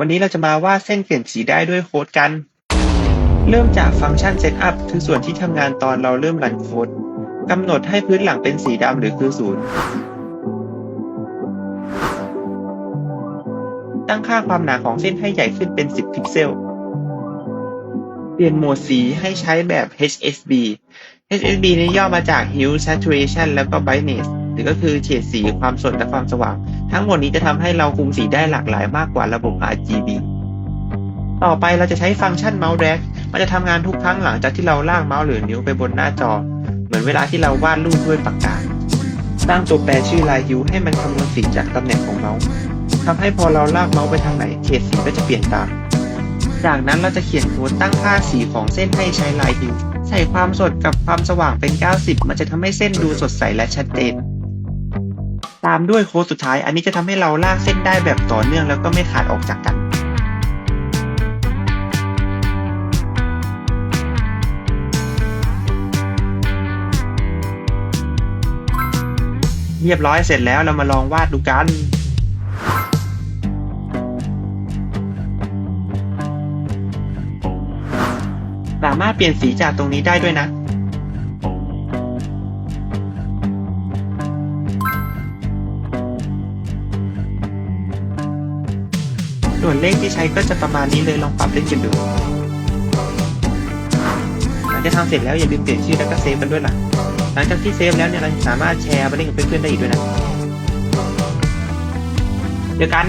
วันนี้เราจะมาวาดเส้นเปลี่ยนสีได้ด้วยโค้ดกัน เริ่มจากฟังก์ชัน Setup คือส่วนที่ทำงานตอนเราเริ่มรันโค้ดกำหนดให้พื้นหลังเป็นสีดำหรือคือศูนย์ตั้งค่าความหนาของเส้นให้ใหญ่ขึ้นเป็น 10 พิกเซล เปลี่ยนโหมดสีให้ใช้แบบ HSB HSB นี้ย่อมาจาก Hue Saturation แล้วก็ Brightness หรือก็คือเฉดสีความสดและความสว่าง ทั้งหมดนี้จะทำให้เราคุมสีได้หลากหลายมากกว่าระบบ RGB ต่อไปเราจะใช้ฟังก์ชัน Mouse Drag มันจะทำงานทุกครั้งหลังจากที่เราลากเมาส์หรือนิ้วไปบนหน้าจอ เหมือนเวลาที่เราวาดรูปด้วยปากกาตั้งตัวแปรชื่อลายฮิวให้มันคำนวณสีจากตำแหน่งของเมาส์ทำให้พอเราลากเมาส์ไปทางไหนเฉดสีก็จะเปลี่ยนตาม จากนั้นเราจะเขียนโค้ดตั้งค่าสีของเส้นให้ใช้ลายฮิวใส่ความสดกับความสว่างเป็น 90 มันจะทำให้เส้นดูสดใสและชัดเจน ตามด้วยโค้ดสุดท้าย อันนี้จะทำให้เราลากเส้นได้แบบต่อเนื่องแล้วก็ไม่ขาดออกจากกันเรียบร้อยเสร็จแล้วเรามาลองวาดดูกันสามารถเปลี่ยนสีจากตรงนี้ได้ด้วยนะ ส่วนเลขที่ใช้ก็จะประมาณนี้เลยลองปรับเล่นกันดูหลังจากทำเสร็จแล้วอย่าลืมเปลี่ยนชื่อแล้วก็เซฟมันด้วยล่ะ หลังจากที่เซฟแล้วเนี่ยเราสามารถแชร์ไปเล่นกับเพื่อนๆได้อีกด้วยนะเดียวกัน